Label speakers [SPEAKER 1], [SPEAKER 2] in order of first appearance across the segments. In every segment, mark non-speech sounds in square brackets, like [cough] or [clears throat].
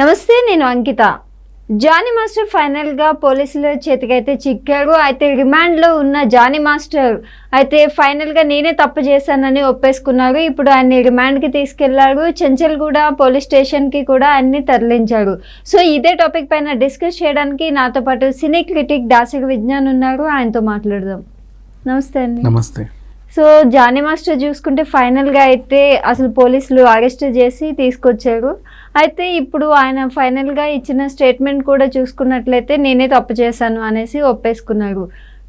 [SPEAKER 1] నమస్తే నేను అంకిత. Johnny master ఫైనల్గా పోలీసుల చేతికైతే చిక్కాడు. అయితే రిమాండ్లో ఉన్న జానీ మాస్టర్ అయితే ఫైనల్గా నేనే తప్పు చేశానని ఒప్పేసుకున్నారు. ఇప్పుడు ఆయన్ని రిమాండ్కి తీసుకెళ్ళారు చెంచల్గూడ పోలీస్ స్టేషన్కి కూడా ఆయన్ని తరలించారు సో ఇదే టాపిక్ పైన డిస్కస్ చేయడానికి నాతో పాటు సినీ క్రిటిక్ దాసరి విజ్ఞాన్ ఉన్నారు. ఆయనతో మాట్లాడదాం. నమస్తే అండి.
[SPEAKER 2] నమస్తే.
[SPEAKER 1] సో జానీ మాస్టర్ చూసుకుంటే ఫైనల్గా అయితే అసలు పోలీసులు అరెస్ట్ చేసి తీసుకొచ్చారు. అయితే ఇప్పుడు ఆయన ఫైనల్గా ఇచ్చిన స్టేట్మెంట్ కూడా చూసుకున్నట్లయితే నేనే తప్పు చేశాను అనేసి ఒప్పేసుకున్నారు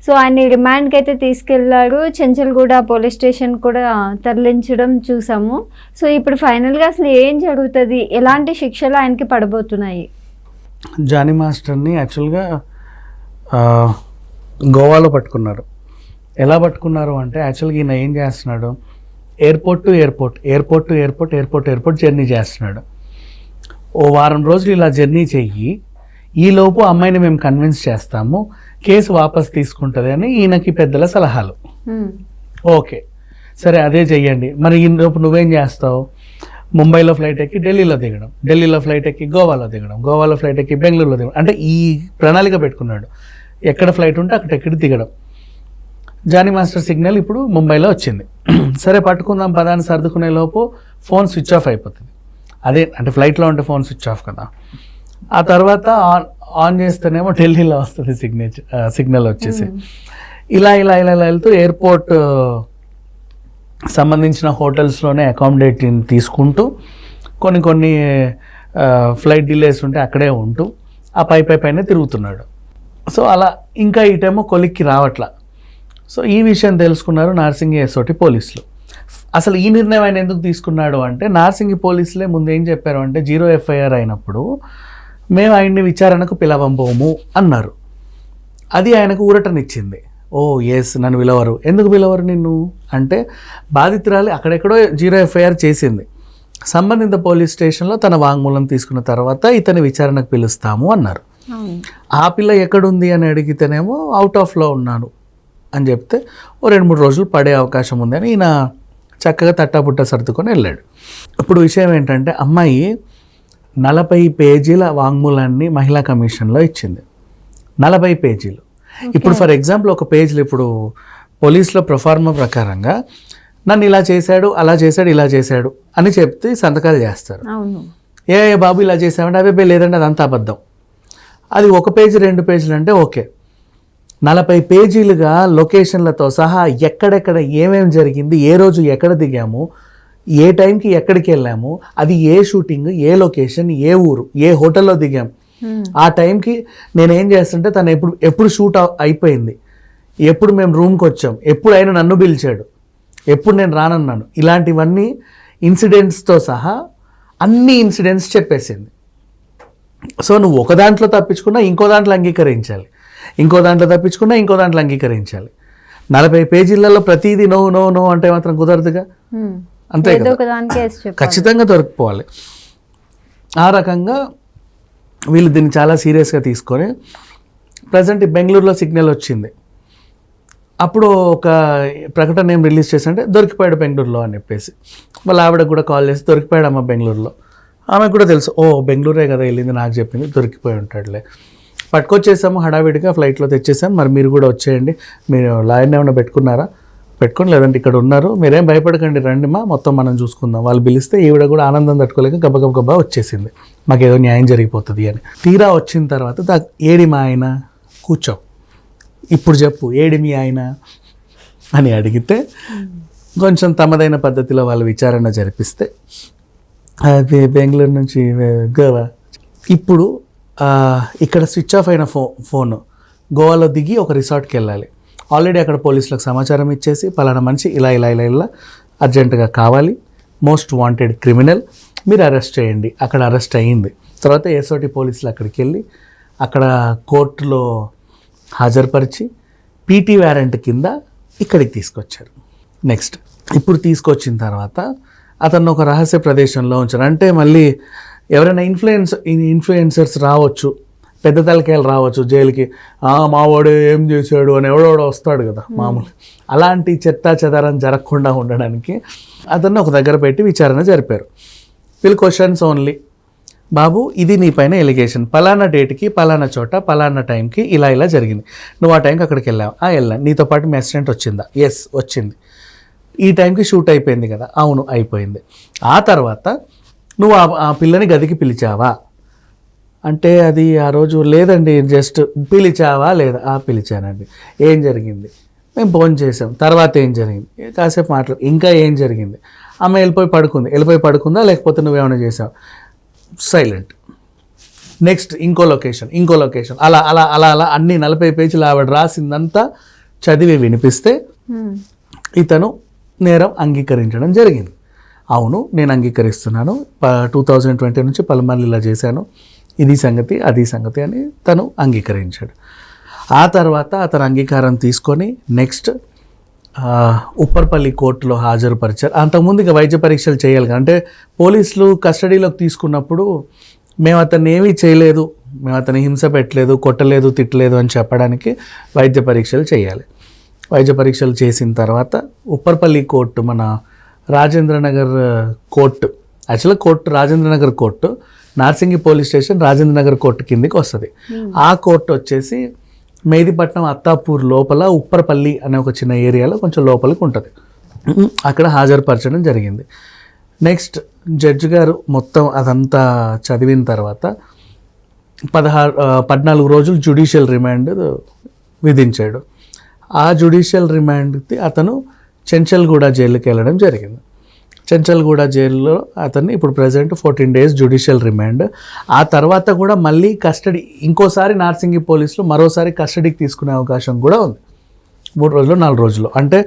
[SPEAKER 1] సో ఆయన రిమాండ్కి అయితే తీసుకెళ్ళారు చెంచల్గూడ పోలీస్ స్టేషన్ కూడా తరలించడం చూసాము. సో ఇప్పుడు ఫైనల్గా అసలు ఏం జరుగుతుంది? ఎలాంటి శిక్షలు ఆయనకి పడబోతున్నాయి?
[SPEAKER 2] జానీ మాస్టర్ని యాక్చువల్గా గోవాలో పట్టుకున్నారు. ఎలా పట్టుకున్నారు అంటే యాక్చువల్గా ఈయన ఏం చేస్తున్నాడు? Airport to airport airport to airport airport airport journey చేస్తున్నాడు. ఓ వారం రోజులు ఇలా జర్నీ చెయ్యి. ఈలోపు అమ్మాయిని మేము కన్విన్స్ చేస్తాము. కేసు వాపస్ తీసుకుంటుంది అని ఈయనకి పెద్దల సలహాలు. ఓకే. సరే అదే చెయ్యండి. మరి ఈలోపు నువ్వేం చేస్తావు? ముంబైలో ఫ్లైట్ ఎక్కి ఢిల్లీలో దిగడం. ఢిల్లీలో ఫ్లైట్ ఎక్కి గోవాలో దిగడం. గోవాలో ఫ్లైట్ ఎక్కి బెంగళూరులో దిగడం. అంటే ఈ ప్రణాళిక పెట్టుకున్నాడు. ఎక్కడ ఫ్లైట్ ఉంటే అక్కడ ఎక్కడి దిగడం. జానీ మాస్టర్ సిగ్నల్ ఇప్పుడు ముంబైలో వచ్చింది. [clears throat] సరే పట్టుకుందాం పదాన్ని సర్దుకునే లోపు ఫోన్ స్విచ్ ఆఫ్ అయిపోతుంది. అదే అంటే ఫ్లైట్లో ఉంటే ఫోన్ స్విచ్ ఆఫ్ కదా. ఆ తర్వాత ఆన్ ఆన్ చేస్తేనేమో ఢిల్లీలో వస్తుంది సిగ్నేచర్ సిగ్నల్ వచ్చేసి. ఇలా ఇలా ఇలా ఇలా వెళ్తూ ఎయిర్పోర్ట్ సంబంధించిన హోటల్స్లోనే అకామిడేట్ తీసుకుంటూ కొన్ని కొన్ని ఫ్లైట్ డిలేస్ ఉంటే అక్కడే ఉంటూ ఆ పై పై పైన తిరుగుతున్నాడు. సో అలా ఇంకా ఇటేమో కొలిక్కి రావట్లా. సో ఈ విషయం తెలుసుకున్నారు నార్సింగి ఎస్ఓటి పోలీసులు. అసలు ఈ నిర్ణయం ఆయన ఎందుకు తీసుకున్నాడు అంటే నార్సింగి పోలీసులే ముందు ఏం చెప్పారు అంటే జీరో ఎఫ్ఐఆర్ అయినప్పుడు మేము ఆయన్ని విచారణకు పిలవంబోము అన్నారు. అది ఆయనకు ఊరటనిచ్చింది. ఓ ఎస్ నన్ను పిలవరు. ఎందుకు పిలవరు నిన్ను? అంటే బాధితురాలు అక్కడెక్కడో జీరో ఎఫ్ఐఆర్ చేసింది. సంబంధిత పోలీస్ స్టేషన్లో తన వాంగ్మూలం తీసుకున్న తర్వాత ఇతని విచారణకు పిలుస్తాము అన్నారు. ఆ పిల్ల ఎక్కడుంది అని అడిగితేనేమో అవుట్ ఆఫ్లో ఉన్నాను అని చెప్తే ఓ రెండు మూడు రోజులు పడే అవకాశం ఉంది అని ఈయన చక్కగా తట్టాపుట్ట సర్దుకొని వెళ్ళాడు. ఇప్పుడు విషయం ఏంటంటే అమ్మాయి నలభై పేజీల వాంగ్మూలాన్ని మహిళా కమిషన్లో ఇచ్చింది. నలభై పేజీలు. ఇప్పుడు ఫర్ ఎగ్జాంపుల్ ఒక పేజీలు ఇప్పుడు పోలీసులో ప్రొఫార్మా ప్రకారంగా నన్ను ఇలా చేశాడు అలా చేశాడు ఇలా చేశాడు అని చెప్తే సంతకాలు చేస్తారు. ఏ ఏ బాబు ఇలా చేసామంటే అవి లేదంటే అదంతా అబద్ధం. అది ఒక పేజీ రెండు పేజీలు అంటే ఓకే. నలభై పేజీలుగా లొకేషన్లతో సహా ఎక్కడెక్కడ ఏమేం జరిగింది ఏ రోజు ఎక్కడ దిగాము ఏ టైంకి ఎక్కడికి వెళ్ళాము అది ఏ షూటింగ్ ఏ లొకేషన్ ఏ ఊరు ఏ హోటల్లో దిగాం. ఆ టైంకి నేను ఏం చేస్తుంటే తను ఎప్పుడు ఎప్పుడు షూట్ అయిపోయింది. ఎప్పుడు మేము రూమ్కి వచ్చాం. ఎప్పుడు ఆయన నన్ను పిలిచాడు. ఎప్పుడు నేను రానన్నాను. ఇలాంటివన్నీ ఇన్సిడెంట్స్తో సహా అన్ని ఇన్సిడెంట్స్ చెప్పేసింది. సో నువ్వు ఒక దాంట్లో తప్పించుకున్నా ఇంకో దాంట్లో అంగీకరించాలి. ఇంకో దాంట్లో తప్పించుకున్నా ఇంకో దాంట్లో అంగీకరించాలి. నలభై పేజీలలో ప్రతిదీ నో నో నో అంటే మాత్రం కుదరదుగా. అంతే ఖచ్చితంగా దొరికిపోవాలి. ఆ రకంగా వీళ్ళు దీన్ని చాలా సీరియస్గా తీసుకొని ప్రజెంట్ బెంగళూరులో సిగ్నల్ వచ్చింది. అప్పుడు ఒక ప్రకటన ఏం రిలీజ్ చేసంటే దొరికిపోయాడు బెంగళూరులో అని చెప్పేసి. వాళ్ళ ఆవిడకు కూడా కాల్ చేసి దొరికిపోయాడు అమ్మ బెంగళూరులో. ఆమెకు కూడా తెలుసు ఓ బెంగళూరే కదా వెళ్ళింది నాకు చెప్పింది దొరికిపోయి ఉంటాడులే. పట్టుకొచ్చేసాము హడావిడిగా ఫ్లైట్లో తెచ్చేసాం. మరి మీరు కూడా వచ్చేయండి. మీరు లాయర్ని ఏమైనా పెట్టుకున్నారా? పెట్టుకోండి లేదంటే ఇక్కడ ఉన్నారు. మీరేం భయపడకండి రండి మా మొత్తం మనం చూసుకుందాం. వాళ్ళు పిలిస్తే ఈవిడ కూడా ఆనందం తట్టుకోలేక గబగబ గబ్బ వచ్చేసింది వచ్చేసింది. మాకేదో న్యాయం జరిగిపోతుంది అని. తీరా వచ్చిన తర్వాత ఏడి మా ఆయన? కూర్చో. ఇప్పుడు చెప్పు ఏడి మీ ఆయన? అని అడిగితే కొంచెం తమదైన పద్ధతిలో వాళ్ళు విచారణ జరిపిస్తే అది బెంగళూరు నుంచి గోవా. ఇప్పుడు ఇక్కడ స్విచ్ ఆఫ్ అయిన ఫో ఫోన్. గోవాలో దిగి ఒక రిసార్ట్కి వెళ్ళాలి. ఆల్రెడీ అక్కడ పోలీసులకు సమాచారం ఇచ్చేసి పలానా మనిషి ఇలా ఇలా ఇలా ఇలా అర్జెంటుగా కావాలి. మోస్ట్ వాంటెడ్ క్రిమినల్ మీరు అరెస్ట్ చేయండి. అక్కడ అరెస్ట్ అయ్యింది తర్వాత ఎస్ఓటి పోలీసులు అక్కడికి వెళ్ళి అక్కడ కోర్టులో హాజరుపరిచి పీటీ వారెంట్ కింద ఇక్కడికి తీసుకొచ్చారు. నెక్స్ట్ ఇప్పుడు తీసుకొచ్చిన తర్వాత అతను ఒక రహస్య ప్రదేశంలో ఉంచారు. అంటే మళ్ళీ ఎవరైనా ఇన్ఫ్లుయెన్స్ ఇన్ఫ్లుయెన్సర్స్ రావచ్చు పెద్ద తలకాయలు రావచ్చు జైలుకి. "ఆ, మావాడు ఏం చేశాడు? అని ఎవడోడో వస్తాడు కదా మామూలు. అలాంటి చెత్త చెదారం జరగకుండా ఉండడానికి అతన్ని ఒక దగ్గర పెట్టి విచారణ జరిపారు. వీళ్ళు క్వశ్చన్స్ ఓన్లీ బాబు ఇది నీ పైన ఎలిగేషన్ పలానా డేట్కి పలానా చోట పలానా టైంకి ఇలా ఇలా జరిగింది. నువ్వు ఆ టైంకి అక్కడికి వెళ్ళావు? ఆ వెళ్ళాను నీతో పాటు మీ అసిస్టెంట్ వచ్చిందా? ఎస్ వచ్చింది. ఈ టైంకి షూట్ అయిపోయింది కదా. అవును అయిపోయింది. ఆ తర్వాత నువ్వు ఆ పిల్లని గదికి పిలిచావా? అంటే అది ఆ రోజు లేదండి జస్ట్ పిలిచావా లేదా? ఆ పిలిచానండి. ఏం జరిగింది? మేము ఫోన్ చేసాం తర్వాత ఏం జరిగింది? కాసేపు మాట్లాడు ఇంకా ఏం జరిగింది? ఆమె వెళ్ళిపోయి పడుకుంది. వెళ్ళిపోయి పడుకుందా లేకపోతే నువ్వేమైనా చేసావు? సైలెంట్ నెక్స్ట్ ఇంకో లొకేషన్ ఇంకో లొకేషన్ అలా అలా అలా అలా అన్ని నలభై పేజీలు ఆవిడ రాసిందంతా చదివి వినిపిస్తే. ఇతను నేరం అంగీకరించడం జరిగింది. అవును నేను అంగీకరిస్తున్నాను. టూ థౌజండ్ ట్వంటీ నుంచి పలుమార్లు ఇలా చేశాను. ఇది సంగతి అది సంగతి అని తను అంగీకరించాడు. ఆ తర్వాత అతను అంగీకారం తీసుకొని నెక్స్ట్ ఉప్పర్పల్లి కోర్టులో హాజరుపరిచారు. అంతకుముందు ఇక వైద్య పరీక్షలు చేయాలి అంటే పోలీసులు కస్టడీలోకి తీసుకున్నప్పుడు మేము అతన్ని ఏమీ చేయలేదు మేము అతని హింస పెట్టలేదు కొట్టలేదు తిట్టలేదు అని చెప్పడానికి వైద్య పరీక్షలు చేయాలి. వైద్య పరీక్షలు చేసిన తర్వాత ఉప్పర్పల్లి కోర్టు మన రాజేంద్రనగర్ కోర్టు. యాక్చువల్గా court Rajendranagar court Narsingi police station Rajendranagar court కిందికి వస్తుంది. ఆ కోర్టు వచ్చేసి మేదిపట్నం అత్తాపూర్ లోపల ఉప్పరపల్లి అనే ఒక చిన్న ఏరియాలో కొంచెం లోపలికి ఉంటుంది. అక్కడ హాజరుపరచడం జరిగింది. నెక్స్ట్ జడ్జి గారు మొత్తం అదంతా చదివిన తర్వాత పదహారు పద్నాలుగు రోజులు జ్యుడిషియల్ రిమాండ్ విధించాడు. ఆ జ్యుడిషియల్ రిమాండ్కి అతను చెంచల్గూడ జైలుకి వెళ్ళడం జరిగింది. చెంచల్గూడ జైల్లో అతన్ని ఇప్పుడు present fourteen days judicial remand. ఆ తర్వాత కూడా మళ్ళీ కస్టడీ ఇంకోసారి నార్సింగి పోలీసులు మరోసారి కస్టడీకి తీసుకునే అవకాశం కూడా ఉంది. మూడు రోజులు నాలుగు రోజులు. అంటే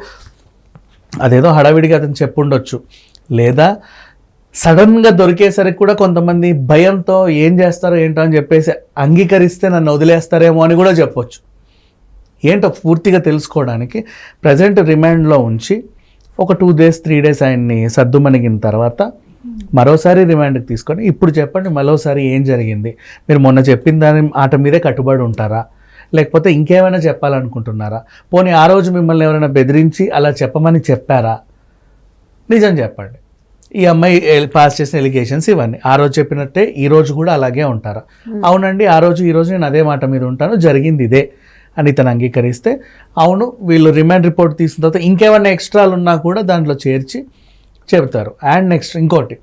[SPEAKER 2] అదేదో హడావిడిగా అతను చెప్పుండొచ్చు. లేదా సడన్గా దొరికేసరికి కూడా కొంతమంది భయంతో ఏం చేస్తారో ఏంటో అని చెప్పేసి అంగీకరిస్తే నన్ను వదిలేస్తారేమో అని కూడా చెప్పొచ్చు. ఏంటో పూర్తిగా తెలుసుకోవడానికి ప్రజెంట్ రిమాండ్లో ఉంచి ఒక టూ డేస్ త్రీ డేస్ ఆయన్ని సర్దుమణిగిన తర్వాత మరోసారి రిమాండ్కి తీసుకొని ఇప్పుడు చెప్పండి మరోసారి ఏం జరిగింది? మీరు మొన్న చెప్పిన దాని ఆట మీదే కట్టుబడి ఉంటారా? లేకపోతే ఇంకేమైనా చెప్పాలనుకుంటున్నారా? పోనీ ఆ రోజు మిమ్మల్ని ఎవరైనా బెదిరించి అలా చెప్పమని చెప్పారా? నిజం చెప్పండి. ఈ అమ్మాయి పాస్ చేసిన ఎలిగేషన్స్ ఇవన్నీ. ఆ రోజు చెప్పినట్టే ఈ రోజు కూడా అలాగే ఉంటారా? అవునండి ఆ రోజు ఈ రోజు నేను అదే మాట మీద ఉంటాను జరిగింది ఇదే. అని తను అంగీకరిస్తే అవును వీళ్ళు రిమాండ్ రిపోర్ట్ తీసిన తర్వాత ఇంకేమైనా ఎక్స్ట్రాలు ఉన్నా కూడా దాంట్లో చేర్చి చెబుతారు. అండ్ నెక్స్ట్ ఇంకోటి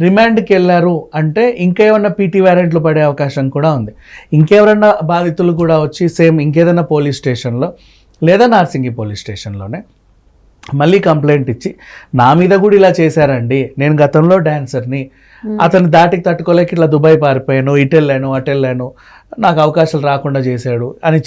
[SPEAKER 2] రిమాండ్కి వెళ్ళారు అంటే ఇంకేమైనా పీటీ వ్యారెంట్లు పడే అవకాశం కూడా ఉంది. ఇంకెవరైనా బాధితులు కూడా వచ్చి సేమ్ ఇంకేదైనా పోలీస్ స్టేషన్లో లేదా నార్సింగి పోలీస్ స్టేషన్లోనే మళ్ళీ కంప్లైంట్ ఇచ్చి నా మీద కూడా ఇలా చేశారండి. నేను గతంలో డాన్సర్ని. అతను దాటికి తట్టుకోలేక ఇట్లా దుబాయ్ పారిపోయాను. ఇటు వెళ్ళాను అటు వెళ్ళాను. నాకు అవకాశాలు రాకుండా చేశాడు అని